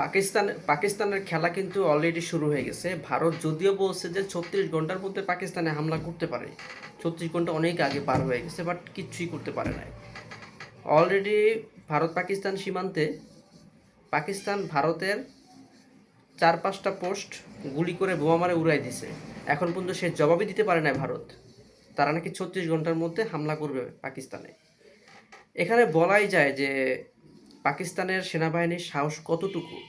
পাকিস্তান, পাকিস্তানের খেলা কিন্তু অলরেডি শুরু হয়ে গেছে। ভারত যদিও বলছে যে ছত্রিশ ঘণ্টার মধ্যে পাকিস্তানে হামলা করতে পারে। ছত্রিশ ঘণ্টা অনেক আগে পার হয়ে গেছে বাট কিচ্ছুই করতে পারে নাই। অলরেডি ভারত পাকিস্তান সীমান্তে, পাকিস্তান ভারতের চার পাঁচটা পোস্ট গুলি করে বোমা মারে উড়াই দিছে। এখন পর্যন্ত সে জবাবই দিতে পারে না ভারত। তারা নাকি ছত্রিশ ঘণ্টার মধ্যে হামলা করবে পাকিস্তানে। এখানে বলাই যায় যে পাকিস্তানের সেনাবাহিনীর সাহস কতটুকু?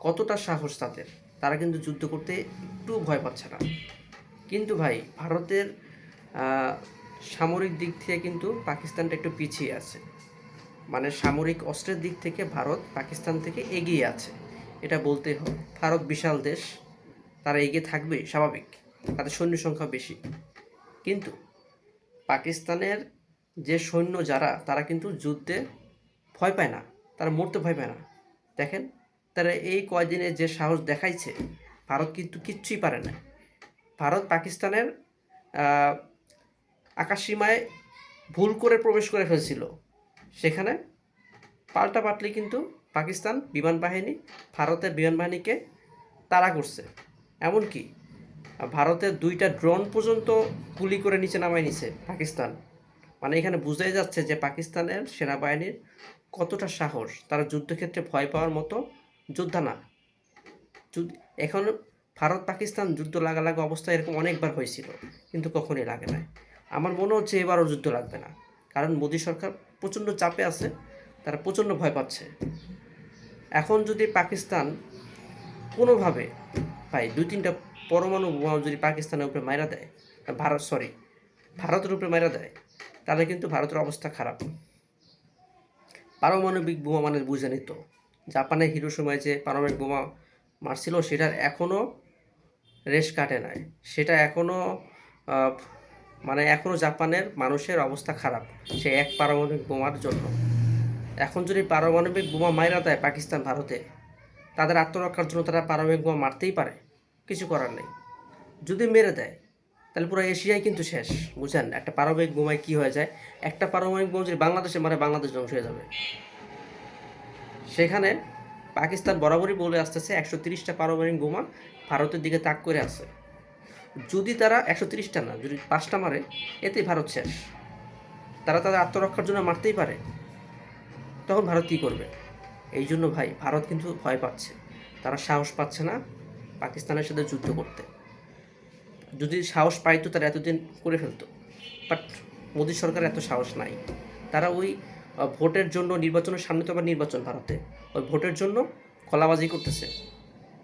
কতটা সাহস তাদের? তারা কিন্তু যুদ্ধ করতে একটু ভয় পাচ্ছে না। কিন্তু ভাই, ভারতের সামরিক দিক থেকে কিন্তু পাকিস্তানটা একটু পিছিয়ে আছে। মানে সামরিক অস্ত্রের দিক থেকে ভারত পাকিস্তান থেকে এগিয়ে আছে। এটা বলতে হয় ভারত বিশাল দেশ। তারা এগিয়ে থাকবে, স্বাভাবিক। তাদের সৈন্য সংখ্যা বেশি। কিন্তু পাকিস্তানের যে সৈন্য যারা, তারা কিন্তু যুদ্ধে ভয় পায় না। তারা মরতে ভয় পায় না। দেখেন, তারা এই কয়দিনে যে সাহস দেখাইছে, ভারত কিন্তু কিচ্ছুই পারে না। ভারত পাকিস্তানের আকাশসীমায় ভুল করে প্রবেশ করে ফেলছিল। সেখানে পাল্টা পাল্টি কিন্তু পাকিস্তান বিমান বাহিনী, ভারতের বিমান বাহিনীকে তাড়া করছে। এমনকি ভারতের দুইটা ড্রোন পর্যন্ত গুলি করে নিচে নামায় নিছে পাকিস্তান। মানে এখানে বোঝাই যাচ্ছে যে পাকিস্তানের সেনাবাহিনীর কতটা সাহস? তারা যুদ্ধক্ষেত্রে ভয় পাওয়ার মতো যোদ্ধা না। এখন ভারত পাকিস্তান যুদ্ধ লাগা লাগা অবস্থা এরকম অনেকবার হয়েছিল, কিন্তু কখনই লাগে না আমার মনে হচ্ছে এবারও যুদ্ধ লাগবে না, কারণ মোদী সরকার প্রচণ্ড চাপে আছে, তারা প্রচণ্ড ভয় পাচ্ছে। এখন যদি পাকিস্তান কোনোভাবে, ভাই, দুই তিনটা পরমাণু বোমা যদি পাকিস্তানের উপরে মাইরা দেয়, ভারত সরি ভারতের উপরে মাইরা দেয়, তাহলে কিন্তু ভারতের অবস্থা খারাপ। পারমাণবিক বোমা মানে বুঝে নিত জাপানের হিরো সময় যে পারমাণবিক বোমা মারছিল, সেটার এখনও রেশ কাটে নাই। সেটা এখনও মানে এখনও জাপানের মানুষের অবস্থা খারাপ, সে এক পারমাণবিক বোমার জন্য। এখন যদি পারমাণবিক বোমা মাইরা দেয় পাকিস্তান ভারতে, তাদের আত্মরক্ষার জন্য তারা পারমাণবিক বোমা মারতেই পারে। কিছু করার নেই। যদি মেরে দেয় তাহলে পুরো এশিয়াই কিন্তু শেষ বুঝেন একটা পারমাণবিক বোমায় কী হয়ে যায়? একটা পারমাণবিক বোমা যদি বাংলাদেশে মারে, বাংলাদেশ ধ্বংস হয়ে যাবে। সেখানে পাকিস্তান বরাবরই বলে আসতেছে, একশো তিরিশটা পারমাণবিক বোমা ভারতের দিকে তাক করে আছে। যদি তারা একশো তিরিশটা না, যদি পাঁচটা মারে, এতেই ভারত শেষ। তারা তাদের আত্মরক্ষার জন্য মারতেই পারে। তখন ভারত কী করবে? এই জন্য ভাই, ভারত কিন্তু ভয় পাচ্ছে। তারা সাহস পাচ্ছে না পাকিস্তানের সাথে যুদ্ধ করতে। যদি সাহস পাইতো, তারা এতদিন করে ফেলতো। বাট মোদী সরকার এত সাহস নাই। তারা ওই ভোটের জন্য নির্বাচনের সামনে তো আবার নির্বাচন ভারতে। ওই ভোটের জন্য গলাবাজি করতেছে।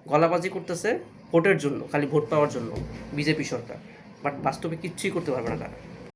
গলাবাজি করতেছে ভোটের জন্য, খালি ভোট পাওয়ার জন্য, বিজেপি সরকার। বাট বাস্তবে কিচ্ছুই করতে পারবে না তারা।